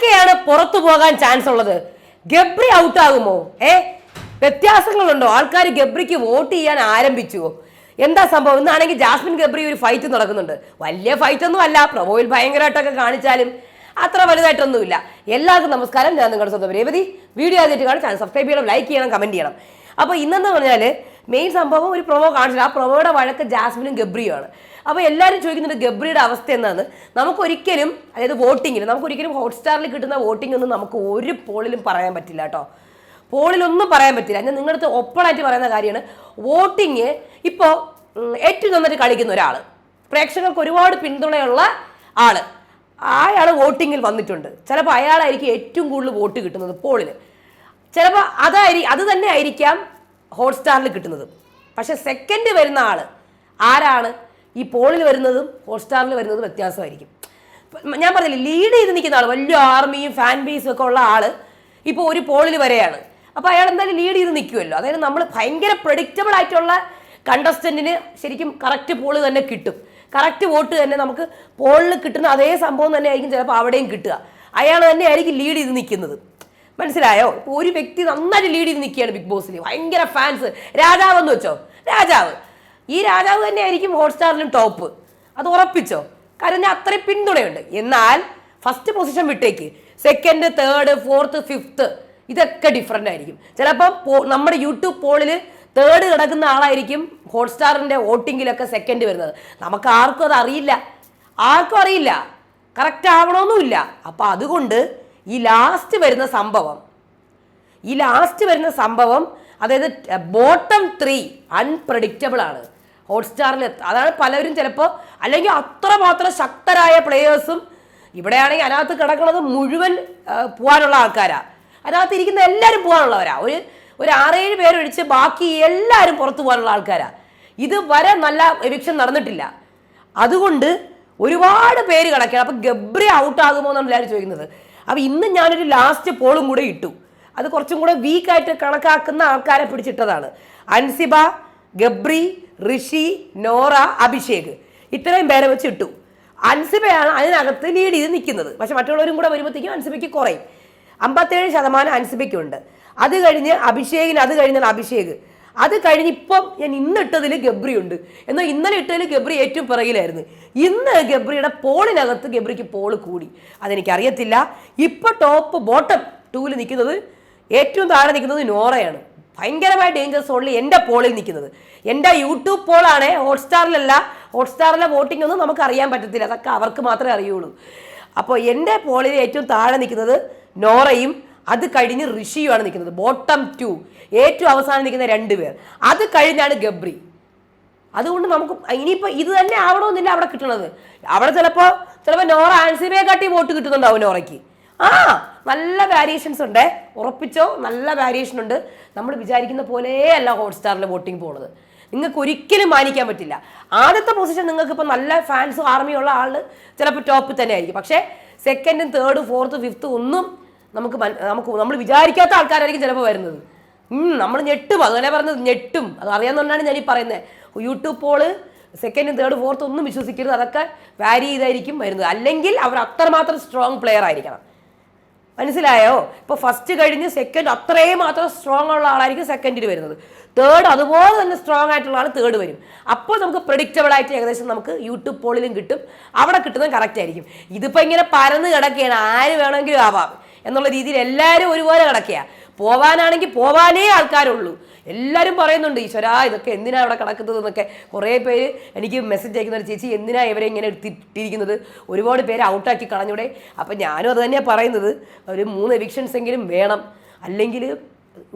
ആരൊക്കെയാണ് പുറത്തു പോകാൻ ചാൻസ് ഉള്ളത്? ഗബ്രി ഔട്ട് ആകുമോ? ഏ? വ്യത്യാസങ്ങളുണ്ടോ? ആൾക്കാർ ഗബ്രിക്ക് വോട്ട് ചെയ്യാൻ ആരംഭിച്ചുവോ എന്താ സംഭവം? ഇന്നാണെങ്കിൽ ജാസ്മിൻ ഗബ്രി ഒരു ഫൈറ്റ് നടക്കുന്നുണ്ട്. വലിയ ഫൈറ്റ് ഒന്നും അല്ല. പ്രൊമോയിൽ ഭയങ്കരമായിട്ടൊക്കെ കാണിച്ചാലും അത്ര വലുതായിട്ടൊന്നുമില്ല. എല്ലാവർക്കും നമസ്കാരം. ഞാൻ നിങ്ങളുടെ സ്വന്തം രേവതി. വീഡിയോ ആദ്യമായിട്ട് കാണാൻ ചാനൽ സബ്സ്ക്രൈബ് ചെയ്യണം ലൈക്ക് ചെയ്യണം കമന്റ് ചെയ്യണം. അപ്പോൾ ഇന്നെന്ന് പറഞ്ഞാൽ മെയിൻ സംഭവം ഒരു പ്രൊമോ കാണിച്ചില്ല. ആ പ്രൊമോയുടെ വഴക്ക് ജാസ്മിനും ഗബ്രിയും ആണ് അപ്പോൾ എല്ലാവരും ചോദിക്കുന്നുണ്ട് ഗബ്രിയുടെ അവസ്ഥ എന്താണ് നമുക്കൊരിക്കലും അതായത് വോട്ടിങ്ങിൽ നമുക്കൊരിക്കലും ഹോട്ട്സ്റ്റാറിൽ കിട്ടുന്ന വോട്ടിംഗ് ഒന്നും നമുക്ക് ഒരു പോളിലും പറയാൻ പറ്റില്ല കേട്ടോ. പോളിലൊന്നും പറയാൻ പറ്റില്ല. ഞാൻ നിങ്ങളുടെ അടുത്ത് ഒപ്പണായിട്ട് പറയുന്ന കാര്യമാണ്. വോട്ടിങ് ഇപ്പോൾ ഏറ്റവും നന്നായിട്ട് കളിക്കുന്ന ഒരാൾ പ്രേക്ഷകർക്ക് ഒരുപാട് പിന്തുണയുള്ള ആൾ. അയാൾ വോട്ടിങ്ങിൽ വന്നിട്ടുണ്ട്. ചിലപ്പോൾ അയാളായിരിക്കും ഏറ്റവും കൂടുതൽ വോട്ട് കിട്ടുന്നത് പോളിൽ ചിലപ്പോൾ അതായിരിക്കും അത് തന്നെ ആയിരിക്കാം ഹോട്ട്സ്റ്റാറിൽ കിട്ടുന്നത്. പക്ഷെ സെക്കൻഡ് വരുന്ന ആൾ ആരാണ്? ഈ പോളിൽ വരുന്നതും ഹോട്ട്സ്റ്റാറിൽ വരുന്നതും വ്യത്യാസമായിരിക്കും. ഞാൻ പറഞ്ഞില്ലേ ലീഡ് ചെയ്ത് നിൽക്കുന്ന ആൾ വലിയ ആർമിയും ഫാൻ ബേസും ഒക്കെ ഉള്ള ആൾ ഇപ്പോൾ ഒരു പോളിൽ വരെയാണ്. അപ്പോൾ അയാൾ എന്തായാലും ലീഡ് ചെയ്ത് നിൽക്കുമല്ലോ. അതായത് നമ്മൾ ഭയങ്കര പ്രഡിക്റ്റബിൾ ആയിട്ടുള്ള കണ്ടസ്റ്റന്റിന് ശരിക്കും കറക്റ്റ് പോൾ തന്നെ കിട്ടും. കറക്റ്റ് വോട്ട് തന്നെ നമുക്ക് പോളിൽ കിട്ടുന്ന അതേ സംഭവം തന്നെ ആയിരിക്കും ചിലപ്പോൾ അവിടെയും കിട്ടുക. അയാൾ തന്നെ ആയിരിക്കും ലീഡ് ചെയ്ത് നിൽക്കുന്നത്. മനസ്സിലായോ? ഇപ്പോൾ ഒരു വ്യക്തി നന്നായിട്ട് ലീഡ് ചെയ്ത് നിൽക്കുകയാണ് ബിഗ് ബോസിൽ ഭയങ്കര ഫാൻസ് രാജാവ് എന്ന് വെച്ചോ? രാജാവ്. ഈ രാജാവ് തന്നെ ആയിരിക്കും ഹോട്ട്സ്റ്റാറിലും ടോപ്പ് അത് ഉറപ്പിച്ചോ? കാരണം ഞാൻ അത്രയും പിന്തുണയുണ്ട്. എന്നാൽ ഫസ്റ്റ് പൊസിഷൻ വിട്ടേക്ക്. സെക്കൻഡ് തേർഡ് ഫോർത്ത് ഫിഫ്ത്ത് ഇതൊക്കെ ഡിഫറെന്റ് ആയിരിക്കും. ചിലപ്പോൾ നമ്മുടെ യൂട്യൂബ് പോളിൽ തേർഡ് കിടക്കുന്ന ആളായിരിക്കും ഹോട്ട്സ്റ്റാറിന്റെ വോട്ടിങ്ങിലൊക്കെ സെക്കൻഡ് വരുന്നത്. നമുക്ക് ആർക്കും അത് അറിയില്ല. ആർക്കും അറിയില്ല. കറക്റ്റ് ആവണമെന്നുമില്ല അപ്പോൾ അതുകൊണ്ട് ഈ ലാസ്റ്റ് വരുന്ന സംഭവം. ഈ ലാസ്റ്റ് വരുന്ന സംഭവം അതായത് ബോട്ടം ത്രീ അൺപ്രഡിക്റ്റബിൾ ആണ്. ഹോട്ട്സ്റ്റാറിൽ അതാണ് പലരും ചിലപ്പോൾ അല്ലെങ്കിൽ അത്രമാത്രം ശക്തരായ പ്ലെയേഴ്സും ഇവിടെയാണെങ്കിൽ അതിനകത്ത് കിടക്കുന്നത് മുഴുവൻ പോകാനുള്ള ആൾക്കാരാണ് അതിനകത്ത് ഇരിക്കുന്ന എല്ലാവരും പോകാനുള്ളവരാ ഒരു ഒരു ആറേഴ് പേരൊഴിച്ച് ബാക്കി എല്ലാവരും പുറത്തു പോകാനുള്ള ആൾക്കാരാ. ഇത് വരെ നല്ല എവിക്ഷൻ നടന്നിട്ടില്ല. അതുകൊണ്ട് ഒരുപാട് പേര് കിടക്കുകയാണ് അപ്പം ഗബ്രി ഔട്ടാകുമോ എന്നാണ് എല്ലാവരും ചോദിക്കുന്നത്. അപ്പം ഇന്ന് ഞാനൊരു ലാസ്റ്റ് പോളും കൂടെ ഇട്ടു. അത് കുറച്ചും കൂടെ വീക്കായിട്ട് കണക്കാക്കുന്ന ആൾക്കാരെ പിടിച്ചിട്ടതാണ്. അൻസിബ ഗബ്രി ഋഷി നോറ അഭിഷേക്. ഇത്രയും പേരെ വെച്ച് ഇട്ടു. അൻസിബയാണ് അതിനകത്ത് ലീഡ് ചെയ്ത് നിൽക്കുന്നത്. പക്ഷെ മറ്റുള്ളവരും കൂടെ വരുമ്പോഴത്തേക്കും അൻസിബയ്ക്ക് കുറയും. അമ്പത്തേഴ് ശതമാനം അൻസിബയ്ക്കുണ്ട്. അത് കഴിഞ്ഞ് അഭിഷേകിന് അത് കഴിഞ്ഞാൽ അഭിഷേക്. അത് കഴിഞ്ഞ് ഇപ്പം ഞാൻ ഇന്ന് ഇട്ടതിൽ ഗബ്രി ഉണ്ട് എന്നാൽ ഇന്നലെ ഇട്ടതിൽ ഗബ്രി ഏറ്റവും പിറകിലായിരുന്നു. ഇന്ന് ഗബ്രിയുടെ പോളിനകത്ത് ഗബ്രിക്ക് പോൾ കൂടി. അതെനിക്കറിയത്തില്ല. ഇപ്പൊ ടോപ്പ് ബോട്ടം ടൂവിൽ നിൽക്കുന്നത് ഏറ്റവും താഴെ നിൽക്കുന്നത് നോറയാണ്. ഭയങ്കരമായ ഡേഞ്ചർ സോണിൽ എന്റെ പോളിൽ നിൽക്കുന്നത്. എന്റെ യൂട്യൂബ് പോളാണ് ഹോട്ട്സ്റ്റാറിലല്ല. ഹോട്ട്സ്റ്റാറിലെ വോട്ടിംഗ് ഒന്നും നമുക്ക് അറിയാൻ പറ്റത്തില്ല. അതൊക്കെ അവർക്ക് മാത്രമേ അറിയുള്ളൂ. അപ്പോൾ എന്റെ പോളിൽ ഏറ്റവും താഴെ നിൽക്കുന്നത് നോറയും അത് കഴിഞ്ഞ് ഋഷിയുമാണ് നിൽക്കുന്നത്. ബോട്ടം ടു ഏറ്റവും അവസാനം നിൽക്കുന്ന രണ്ട് പേർ. അത് കഴിഞ്ഞാണ് ഗബ്രി. അതുകൊണ്ട് നമുക്ക് ഇനിയിപ്പോൾ ഇത് തന്നെ ആവണമെന്നില്ല അവിടെ കിട്ടണത്. അവിടെ ചിലപ്പോൾ ചിലപ്പോൾ നോറ ആൻസിബയെ കാട്ടി വോട്ട് കിട്ടുന്നുണ്ടാവും നോറയ്ക്ക്. ആ നല്ല വാരിയേഷൻസ് ഉണ്ട്. ഉറപ്പിച്ചോ? നല്ല വാരിയേഷൻ ഉണ്ട്. നമ്മൾ വിചാരിക്കുന്ന പോലെയല്ല ഹോട്ട്സ്റ്റാറിൽ വോട്ടിംഗ് പോണത്. നിങ്ങൾക്ക് ഒരിക്കലും മാനിക്കാൻ പറ്റില്ല. ആദ്യത്തെ പൊസിഷൻ നിങ്ങൾക്ക് ഇപ്പോൾ നല്ല ഫാൻസും ആർമിയുള്ള ആൾ ചിലപ്പോൾ ടോപ്പിൽ തന്നെ ആയിരിക്കും പക്ഷേ സെക്കൻഡും തേർഡും ഫോർത്തും ഫിഫ്ത്തും ഒന്നും നമുക്ക് നമുക്ക് നമ്മൾ വിചാരിക്കാത്ത ആൾക്കാരായിരിക്കും ചിലപ്പോൾ വരുന്നത്. നമ്മൾ ഞെട്ടും. അതുപോലെ പറഞ്ഞത് ഞെട്ടും. അത് അറിയാവുന്നതുകൊണ്ടാണ് ഞാൻ ഈ പറയുന്നത്. യൂട്യൂബ് പോൾ സെക്കൻഡും തേർഡ് ഫോർത്ത് ഒന്നും വിശ്വസിക്കരുത്. അതൊക്കെ വാരി ചെയ്തായിരിക്കും വരുന്നത്. അല്ലെങ്കിൽ അവർ അത്രമാത്രം സ്ട്രോങ് പ്ലെയർ ആയിരിക്കണം. മനസ്സിലായോ? ഇപ്പോൾ ഫസ്റ്റ് കഴിഞ്ഞ് സെക്കൻഡ് അത്രയും മാത്രം സ്ട്രോങ് ഉള്ള ആളായിരിക്കും സെക്കൻഡിൽ വരുന്നത്. തേർഡ് അതുപോലെ തന്നെ സ്ട്രോങ് ആയിട്ടുള്ള ആൾ തേർഡ് വരും. അപ്പോൾ നമുക്ക് പ്രഡിക്റ്റബിൾ ആയിട്ട് ഏകദേശം നമുക്ക് യൂട്യൂബ് പോളിലും കിട്ടും. അവിടെ കിട്ടുന്നത് കറക്റ്റ് ആയിരിക്കും. ഇതിപ്പോൾ ഇങ്ങനെ പരന്ന് കിടക്കുകയാണ്. ആര് വേണമെങ്കിലും ആവാം. എന്നുള്ള രീതിയിൽ എല്ലാവരും ഒരുപോലെ കിടക്കുക പോവാനാണെങ്കിൽ പോവാനേ ആൾക്കാരുള്ളൂ. എല്ലാവരും പറയുന്നുണ്ട് ഈശ്വരാ ഇതൊക്കെ എന്തിനാ അവിടെ കിടക്കുന്നത്? എന്നൊക്കെ. കുറേ പേര് എനിക്ക് മെസ്സേജ് അയക്കുന്ന ഒരു ചേച്ചി എന്തിനാ ഇവരെ ഇങ്ങനെ എടുത്തിട്ടിരിക്കുന്നത്? ഒരുപാട് പേര് ഔട്ടാക്കി കളഞ്ഞൂടെ. അപ്പം ഞാനും അത് തന്നെയാണ് പറയുന്നത്. ഒരു മൂന്ന് എവിക്ഷൻസ് എങ്കിലും വേണം. അല്ലെങ്കിൽ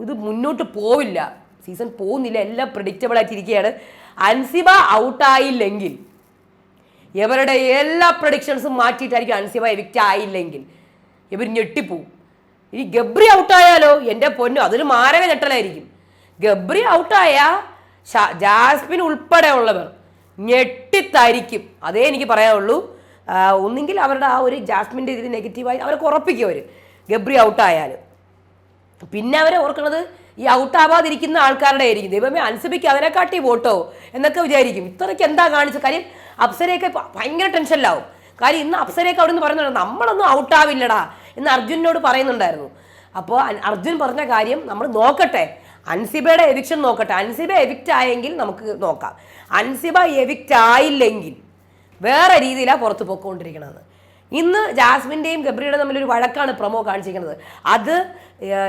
ഇത് മുന്നോട്ട് പോവില്ല. സീസൺ പോകുന്നില്ല. എല്ലാം പ്രഡിക്റ്റബിൾ ആയിട്ടിരിക്കുകയാണ് അൻസിബ ഔട്ടായില്ലെങ്കിൽ ഇവരുടെ എല്ലാ പ്രൊഡിക്ഷൻസും മാറ്റിയിട്ടായിരിക്കും അൻസിബ എവിക്റ്റ് ആയില്ലെങ്കിൽ. ഇവർ ഞെട്ടിപ്പോവും. ഈ ഗബ്രി ഔട്ടായാലോ എന്റെ പൊന്നു അതിൽ മാരക ഞെട്ടലായിരിക്കും. ഗബ്രി ഔട്ടായ ജാസ്മിൻ ഉൾപ്പെടെയുള്ളവർ ഞെട്ടിത്തായിരിക്കും. അതേ എനിക്ക് പറയാനുള്ളൂ. ഒന്നുകിൽ അവരുടെ ആ ഒരു ജാസ്മിന്റെ ഇതിൽ നെഗറ്റീവായി അവരെ ഉറപ്പിക്കും അവർ ഗബ്രി ഔട്ടായാൽ പിന്നെ അവരെ ഓർക്കുന്നത് ഈ ഔട്ടാവാതിരിക്കുന്ന ആൾക്കാരുടെ ആയിരിക്കും. ദൈവമേ അനുസരിപ്പിക്കുക അതിനെക്കാട്ടി വോട്ടോ എന്നൊക്കെ വിചാരിക്കും. ഇത്രയ്ക്ക് എന്താ കാണിച്ചത്? കാര്യം അപ്സരയൊക്കെ ഭയങ്കര ടെൻഷനിലാവും കാര്യം ഇന്ന് അപ്സരയൊക്കെ അവിടെ നിന്ന് പറയുന്നുണ്ട് നമ്മളൊന്നും ഔട്ടാവില്ലടാ എന്ന് അർജുനോട് പറയുന്നുണ്ടായിരുന്നു. അപ്പോൾ അർജുൻ പറഞ്ഞ കാര്യം നമ്മൾ നോക്കട്ടെ. അൻസിബയുടെ എവിക്ഷൻ നോക്കട്ടെ. അൻസിബ എവിക്റ്റ് ആയെങ്കിൽ നമുക്ക് നോക്കാം. അൻസിബ എവിക്റ്റ് ആയില്ലെങ്കിൽ വേറെ രീതിയിലാണ് പുറത്ത് പോയിക്കൊണ്ടിരിക്കുന്നത് ഇന്ന് ജാസ്മിന്റെയും ഗബ്രിയുടെ തമ്മിലൊരു വഴക്കാണ് പ്രമോ കാണിച്ചിരിക്കുന്നത്. അത്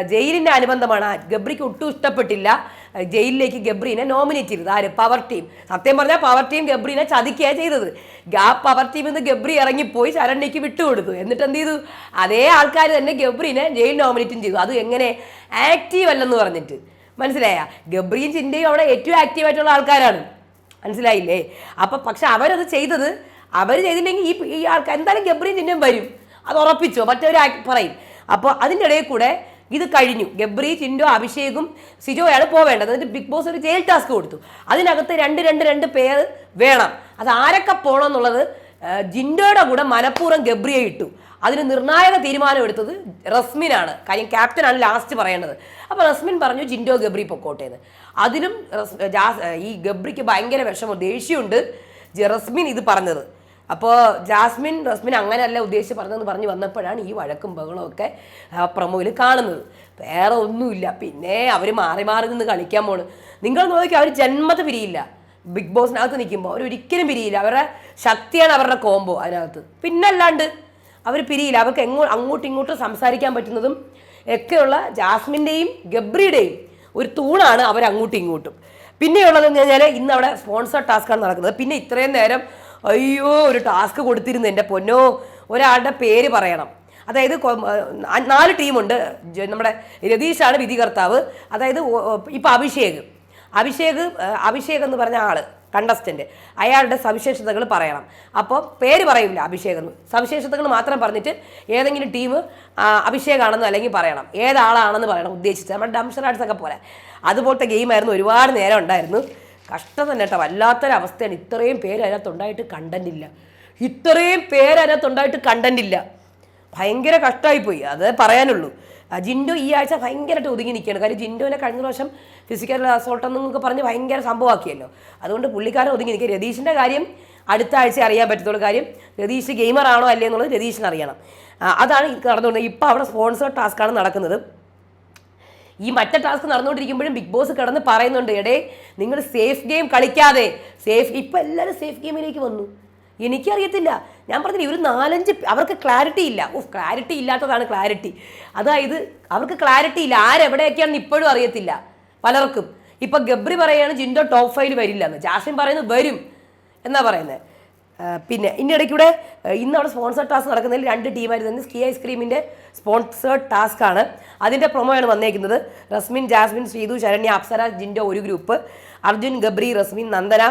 ജയിലിന്റെ അനുബന്ധമാണ്. ഗബ്രിക്ക് ഒട്ടും ഇഷ്ടപ്പെട്ടില്ല. ജയിലിലേക്ക് ഗബ്രീനെ നോമിനേറ്റ് ചെയ്തത്. ആര്? പവർ ടീം സത്യം പറഞ്ഞാൽ പവർ ടീം ഗബ്രീനെ ചതിക്കുകയാണ് ചെയ്തത്. ആ പവർ ടീമിൽ നിന്ന് ഗബ്രി ഇറങ്ങിപ്പോയി ശരണ്യക്ക് വിട്ടുകൊടുത്തു. എന്നിട്ട് എന്ത് ചെയ്തു? അതേ ആൾക്കാർ തന്നെ ഗബ്രീനെ ജയിൽ നോമിനേറ്റും ചെയ്തു. അത് എങ്ങനെ? ആക്റ്റീവ് അല്ലെന്ന് പറഞ്ഞിട്ട്. മനസ്സിലായ? ഗബ്രിയും ചിന്തയും അവിടെ ഏറ്റവും ആക്റ്റീവായിട്ടുള്ള ആൾക്കാരാണ്. മനസ്സിലായില്ലേ? അപ്പം പക്ഷെ അവരത് ചെയ്തത് അവർ ചെയ്തില്ലെങ്കിൽ ഈ ഈ ആൾക്കാർ എന്തായാലും ഗബ്രീൻ ചിന്തയും വരും. അത് ഉറപ്പിച്ചോ? മറ്റൊരു പറയും. അപ്പോൾ അതിന്റെ ഇടയിൽ കൂടെ ഇത് കഴിഞ്ഞു. ഗബ്രി ചിൻഡോ അഭിഷേകും സിജോയാണ് പോവേണ്ടത്. എന്നിട്ട് ബിഗ് ബോസ് ഒരു ജയിൽ ടാസ്ക് കൊടുത്തു. അതിനകത്ത് രണ്ട് രണ്ട് രണ്ട് പേർ വേണം. അത് ആരൊക്കെ പോകണം എന്നുള്ളത് ജിൻഡോയുടെ കൂടെ മനഃപൂർവം ഗബ്രിയെ ഇട്ടു. അതിന് നിർണായക തീരുമാനം എടുത്തത് റസ്മിനാണ് കാര്യം ക്യാപ്റ്റനാണ് ലാസ്റ്റ് പറയേണ്ടത്. അപ്പോൾ റസ്മിൻ പറഞ്ഞു ജിൻഡോ ഗബ്രി പൊക്കോട്ടേന്ന് അതിലും ഈ ഗബ്രിക്ക് ഭയങ്കര വിഷമം ദേഷ്യമുണ്ട് റസ്മിൻ ഇത് പറഞ്ഞത്. അപ്പോൾ ജാസ്മിൻ റസ്മിൻ അങ്ങനെയല്ല ഉദ്ദേശിച്ച് പറഞ്ഞതെന്ന് പറഞ്ഞ് വന്നപ്പോഴാണ് ഈ വഴക്കും ബഹളവും ഒക്കെ പ്രമോയിൽ കാണുന്നത്. വേറെ ഒന്നുമില്ല. പിന്നെ അവർ മാറി മാറി നിന്ന് കളിക്കാൻ പോണ്. നിങ്ങൾ നോക്കി അവർ ജന്മത്ത് പിരിയില്ല. ബിഗ് ബോസിനകത്ത് നിൽക്കുമ്പോൾ അവർ ഒരിക്കലും പിരിയില്ല. അവരുടെ ശക്തിയാണ് അവരുടെ കോംബോ അതിനകത്ത്. പിന്നല്ലാണ്ട് അവർ പിരിയില്ല. അവർക്ക് എങ്ങോ അങ്ങോട്ടും ഇങ്ങോട്ടും സംസാരിക്കാൻ പറ്റുന്നതും ഒക്കെയുള്ള ജാസ്മിന്റെയും ഗബ്രിയുടെയും ഒരു തൂണാണ് അവർ ഇങ്ങോട്ടും. പിന്നെയുള്ളതെന്ന് കഴിഞ്ഞാൽ ഇന്ന് അവിടെ സ്പോൺസർ ടാസ്ക്കാണ് നടക്കുന്നത്. പിന്നെ ഇത്രയും നേരം അയ്യോ ഒരു ടാസ്ക് കൊടുത്തിരുന്നു എന്റെ പൊന്നോ. ഒരാളുടെ പേര് പറയണം. അതായത് നാല് ടീമുണ്ട്. നമ്മുടെ രതീഷാണ് വിധികർത്താവ്. അതായത് ഇപ്പം അഭിഷേക്. അഭിഷേക് അഭിഷേക് എന്ന് പറഞ്ഞ ആൾ കണ്ടസ്റ്റന്റ് അയാളുടെ സവിശേഷതകൾ പറയണം. അപ്പോൾ പേര് പറയില്ല അഭിഷേക് എന്ന്. സവിശേഷതകൾ മാത്രം പറഞ്ഞിട്ട് ഏതെങ്കിലും ടീം അഭിഷേകാണെന്ന് അല്ലെങ്കിൽ പറയണം. ഏതാളാണെന്ന് പറയണം ഉദ്ദേശിച്ചത് നമ്മുടെ ഡംഷറാട്സ് ഒക്കെ പോലെ. അതുപോലത്തെ ഗെയിമായിരുന്നു ഒരുപാട് നേരം ഉണ്ടായിരുന്നു. കഷ്ടം തന്നെ കേട്ടോ വല്ലാത്തൊരവസ്ഥയാണ്. ഇത്രയും പേര് അതിനകത്തുണ്ടായിട്ട് കണ്ടന്റില്ല ഇത്രയും പേര് അതിനകത്തുണ്ടായിട്ട് കണ്ടന്റ് ഇല്ല. ഭയങ്കര കഷ്ടമായിപ്പോയി അത് പറയാനുള്ളൂ. ജിൻഡു ഈ ആഴ്ച ഭയങ്കരമായിട്ട് ഒതുങ്ങി നിൽക്കുകയാണ്. കാര്യം ജിൻഡോനെ കഴിഞ്ഞ പ്രാവശ്യം ഫിസിക്കൽ അസോൾട്ട് എന്നൊക്കെ പറഞ്ഞ് ഭയങ്കര സംഭവമാക്കിയല്ലോ. അതുകൊണ്ട് പുള്ളിക്കാരൻ ഒതുങ്ങി നിൽക്കുക. രതീഷിന്റെ കാര്യം അടുത്ത ആഴ്ച അറിയാൻ പറ്റത്തുള്ളൂ. കാര്യം രതീഷ് ഗെയിമറാണോ അല്ലേ എന്നുള്ളത് രതീഷിന് അറിയണം. അതാണ് ഈ നടന്നുകൊണ്ടിരുന്നത്. ഇപ്പോൾ അവിടെ സ്പോൺസർ ടാസ്ക്കാണ് നടക്കുന്നത്. ഈ മറ്റേ ടാസ്ക് നടന്നുകൊണ്ടിരിക്കുമ്പോഴും ബിഗ് ബോസ് കിടന്ന് പറയുന്നുണ്ട് എടേ നിങ്ങൾ സേഫ് ഗെയിം കളിക്കാതെ സേഫ് ഇപ്പം എല്ലാവരും സേഫ് ഗെയിമിലേക്ക് വന്നു. എനിക്കറിയത്തില്ല. ഞാൻ പറഞ്ഞില്ല ഒരു നാലഞ്ച് അവർക്ക് ക്ലാരിറ്റി ഇല്ല. ഓ ക്ലാരിറ്റി ഇല്ലാത്തതാണ് ക്ലാരിറ്റി അതായത് അവർക്ക് ക്ലാരിറ്റി ഇല്ല. ആരെവിടെയൊക്കെയാണെന്ന് ഇപ്പോഴും അറിയത്തില്ല. പലർക്കും. ഇപ്പം ഗബ്രി പറയുകയാണ് ജിൻഡോ ടോപ്പ് ഫൈവ് വരില്ല എന്ന് ജാസ്മിൻ പറയുന്നത് വരും. എന്നാ പറയുന്നത് പിന്നെ ഇനി ഇടയ്ക്കൂടെ ഇന്നവിടെ ഇന്ന് അവിടെ സ്പോൺസർ ടാസ്ക് നടക്കുന്നതിൽ രണ്ട് ടീമായിരുന്നു സ്കി ഐസ്ക്രീമിന്റെ സ്പോൺസേഡ് ടാസ്ക് ആണ്. അതിന്റെ പ്രൊമോയാണ് വന്നേക്കുന്നത്. റസ്മിൻ ജാസ്മിൻ ശ്രീതു ശരണ്യ അപ്സര ജിന്റെ ഒരു ഗ്രൂപ്പ് അർജുൻ ഗബ്രി റസ്മിൻ നന്ദന.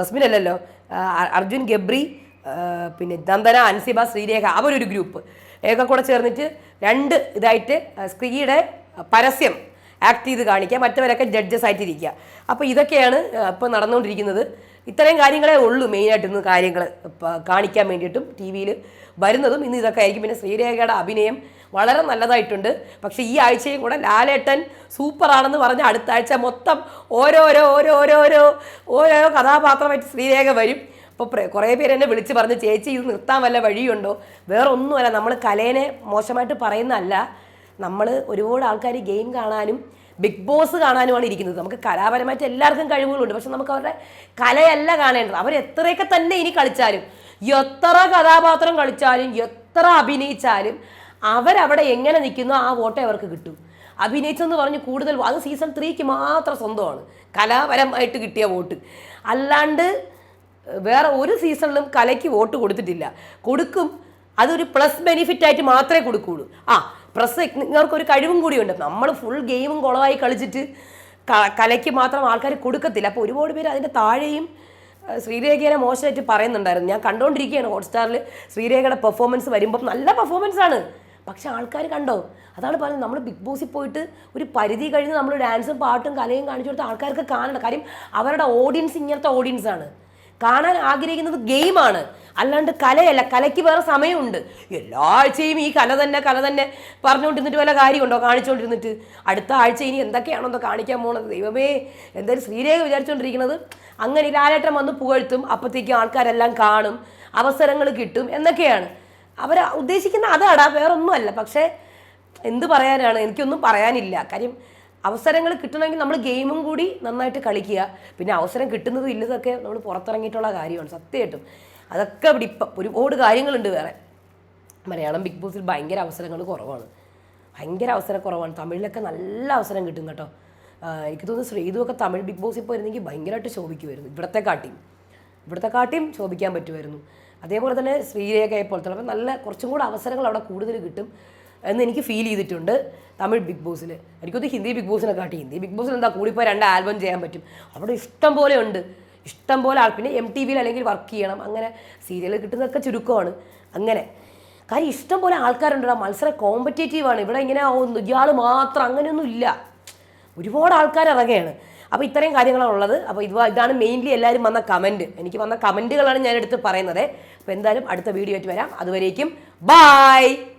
റസ്മിൻ അല്ലല്ലോ. അർജുൻ ഗബ്രി പിന്നെ നന്ദന അൻസിബ ശ്രീരേഖ അവരൊരു ഗ്രൂപ്പ് ഏക കൂടെ ചേർന്നിട്ട് രണ്ട് ഇതായിട്ട് സ്ക്രീയുടെ പരസ്യം ആക്ട് ചെയ്ത് കാണിക്കുക. മറ്റവരൊക്കെ ജഡ്ജസ് ആയിട്ടിരിക്കുക. അപ്പോൾ ഇതൊക്കെയാണ് ഇപ്പോൾ നടന്നുകൊണ്ടിരിക്കുന്നത്. ഇത്രയും കാര്യങ്ങളേ ഉള്ളൂ മെയിനായിട്ട് ഇന്ന് കാര്യങ്ങൾ കാണിക്കാൻ വേണ്ടിയിട്ടും ടി വിയിൽ വരുന്നതും. ഇന്ന് ഇതൊക്കെ ആയിരിക്കും. പിന്നെ ശ്രീരേഖയുടെ അഭിനയം വളരെ നല്ലതായിട്ടുണ്ട്. പക്ഷേ ഈ ആഴ്ചയും കൂടെ ലാലേട്ടൻ സൂപ്പറാണെന്ന് പറഞ്ഞ് അടുത്ത ആഴ്ച മൊത്തം ഓരോരോ ഓരോരോരോ ഓരോരോ കഥാപാത്രമായിട്ട് ശ്രീരേഖ വരും. അപ്പോൾ കുറേ പേര് എന്നെ വിളിച്ച് പറഞ്ഞ് ചേച്ചി ഇത് നിർത്താൻ വല്ല വഴിയുണ്ടോ? വേറെ ഒന്നുമല്ല നമ്മൾ കലേനെ മോശമായിട്ട് പറയുന്നതല്ല. നമ്മൾ ഒരുപാട് ആൾക്കാർ ഗെയിം കാണാനും ബിഗ് ബോസ് കാണാനുമാണ് ഇരിക്കുന്നത്. നമുക്ക് കലാപരമായിട്ട് എല്ലാവർക്കും കഴിവുകളുണ്ട്. പക്ഷെ നമുക്ക് അവരുടെ കലയല്ല കാണേണ്ടത്. അവർ എത്രയൊക്കെ തന്നെ ഇനി കളിച്ചാലും എത്ര കഥാപാത്രം കളിച്ചാലും എത്ര അഭിനയിച്ചാലും അവരവിടെ എങ്ങനെ നിൽക്കുന്നു ആ വോട്ടേ അവർക്ക് കിട്ടും. അഭിനയിച്ചെന്ന് പറഞ്ഞ് കൂടുതൽ അത് സീസൺ ത്രീക്ക് മാത്രം സ്വന്തമാണ്. കലാപരമായിട്ട് കിട്ടിയ വോട്ട്. അല്ലാണ്ട് വേറെ ഒരു സീസണിലും കലയ്ക്ക് വോട്ട് കൊടുത്തിട്ടില്ല. കൊടുക്കും. അതൊരു പ്ലസ് ബെനിഫിറ്റ് ആയിട്ട് മാത്രമേ കൊടുക്കുകയുള്ളൂ. ആ പ്ലസ് നിങ്ങൾക്കൊരു കഴിവും കൂടിയുണ്ട്. നമ്മൾ ഫുൾ ഗെയിമും കുളമായി കളിച്ചിട്ട് കലയ്ക്ക് മാത്രം ആൾക്കാർ കൊടുക്കത്തില്ല. അപ്പോൾ ഒരുപാട് പേര് അതിന്റെ താഴെയും ശ്രീരേഖയെ മോശമായിട്ട് പറയുന്നുണ്ടായിരുന്നു. ഞാൻ കണ്ടുകൊണ്ടിരിക്കുകയാണ് ഹോട്ട്സ്റ്റാറിൽ ശ്രീരേഖയുടെ പെർഫോമൻസ് വരുമ്പം. നല്ല പെർഫോമൻസ് ആണ്. പക്ഷെ ആൾക്കാർ കണ്ടോ? അതാണ് പറയുന്നത് നമ്മൾ ബിഗ് ബോസിൽ പോയിട്ട് ഒരു പരിധി കഴിഞ്ഞ് നമ്മൾ ഡാൻസും പാട്ടും കലയും കാണിച്ചു കൊടുത്ത ആൾക്കാർക്ക് കാണണം കാര്യം അവരുടെ ഓഡിയൻസ് ഇങ്ങനത്തെ ഓഡിയൻസാണ് കാണാൻ ആഗ്രഹിക്കുന്നത് ഗെയിമാണ്. അല്ലാണ്ട് കലയല്ല കലയ്ക്ക് വേറെ സമയമുണ്ട്. എല്ലാ ആഴ്ചയും ഈ കല തന്നെ കല തന്നെ പറഞ്ഞുകൊണ്ടിരുന്നിട്ട് വല്ല കാര്യമുണ്ടോ? കാണിച്ചുകൊണ്ടിരുന്നിട്ട്. അടുത്ത ആഴ്ച ഇനി എന്തൊക്കെയാണോ എന്തോ കാണിക്കാൻ പോണത്? ദൈവമേ എന്തായാലും ശ്രീരേഖ വിചാരിച്ചുകൊണ്ടിരിക്കുന്നത് അങ്ങനെ ലാലേട്ടൻ വന്ന് പുകഴ്ത്തും അപ്പോഴത്തേക്കും ആൾക്കാരെല്ലാം കാണും അവസരങ്ങൾ കിട്ടും എന്നൊക്കെയാണ്. അവർ ഉദ്ദേശിക്കുന്ന അതാടാ വേറൊന്നുമല്ല. പക്ഷേ എന്ത് പറയാനാണ്? എനിക്കൊന്നും പറയാനില്ല. കാര്യം അവസരങ്ങൾ കിട്ടണമെങ്കിൽ നമ്മൾ ഗെയിമും കൂടി നന്നായിട്ട് കളിക്കുക. പിന്നെ അവസരം കിട്ടുന്നതും ഇല്ലതൊക്കെ നമ്മൾ പുറത്തിറങ്ങിയിട്ടുള്ള കാര്യമാണ് സത്യമായിട്ടും. അതൊക്കെ ഇവിടെ ഇപ്പം ഒരുപാട് കാര്യങ്ങളുണ്ട് വേറെ. മലയാളം ബിഗ് ബോസിൽ ഭയങ്കര അവസരങ്ങൾ കുറവാണ്. ഭയങ്കര അവസരം കുറവാണ്. തമിഴിലൊക്കെ നല്ല അവസരം കിട്ടും കേട്ടോ. എനിക്ക് തോന്നുന്നു ശ്രീതുവൊക്കെ തമിഴ് ബിഗ് ബോസിൽ പോയിരുന്നെങ്കിൽ ഭയങ്കരമായിട്ട് ശോഭിക്കുമായിരുന്നു. ഇവിടത്തെ കാട്ടിയും. ഇവിടുത്തെ കാട്ടിയും ശോഭിക്കാൻ പറ്റുമായിരുന്നു. അതേപോലെ തന്നെ ശ്രീരേഖയെ പോലത്തെ അപ്പം നല്ല കുറച്ചും കൂടെ അവസരങ്ങൾ അവിടെ കൂടുതൽ കിട്ടും. എന്ന് എനിക്ക് ഫീൽ ചെയ്തിട്ടുണ്ട് തമിഴ് ബിഗ് ബോസിൽ എനിക്കൊന്ന് ഹിന്ദി ബിഗ് ബോസിനെ കാട്ടി. ഹിന്ദി ബിഗ് ബോസിൽ എന്താ കൂടിപ്പോയി രണ്ട് ആൽബം ചെയ്യാൻ പറ്റും. അവിടെ ഇഷ്ടം പോലെ ഉണ്ട്. ഇഷ്ടം പോലെ ആൾ. പിന്നെ എം ടി വിയിൽ അല്ലെങ്കിൽ വർക്ക് ചെയ്യണം. അങ്ങനെ സീരിയൽ കിട്ടുന്നതൊക്കെ ചുരുക്കമാണ്. അങ്ങനെ. കാര്യം ഇഷ്ടം പോലെ ആൾക്കാരുണ്ട് മത്സരം കോമ്പറ്റേറ്റീവ് ആണ്. ഇവിടെ ഇങ്ങനെ ഇയാൾ മാത്രം അങ്ങനെയൊന്നും ഇല്ല. ഒരുപാട് ആൾക്കാർ ഇറങ്ങുകയാണ്. അപ്പോൾ ഇത്രയും കാര്യങ്ങളാണ് ഉള്ളത്. അപ്പോൾ ഇത് ഇതാണ് മെയിൻലി എല്ലാവരും വന്ന കമന്റ് എനിക്ക് വന്ന കമന്റുകളാണ് ഞാൻ എടുത്ത് പറയുന്നത്. അപ്പോൾ എന്തായാലും അടുത്ത വീഡിയോ ആയിട്ട് വരാം. അതുവരേക്കും ബായ്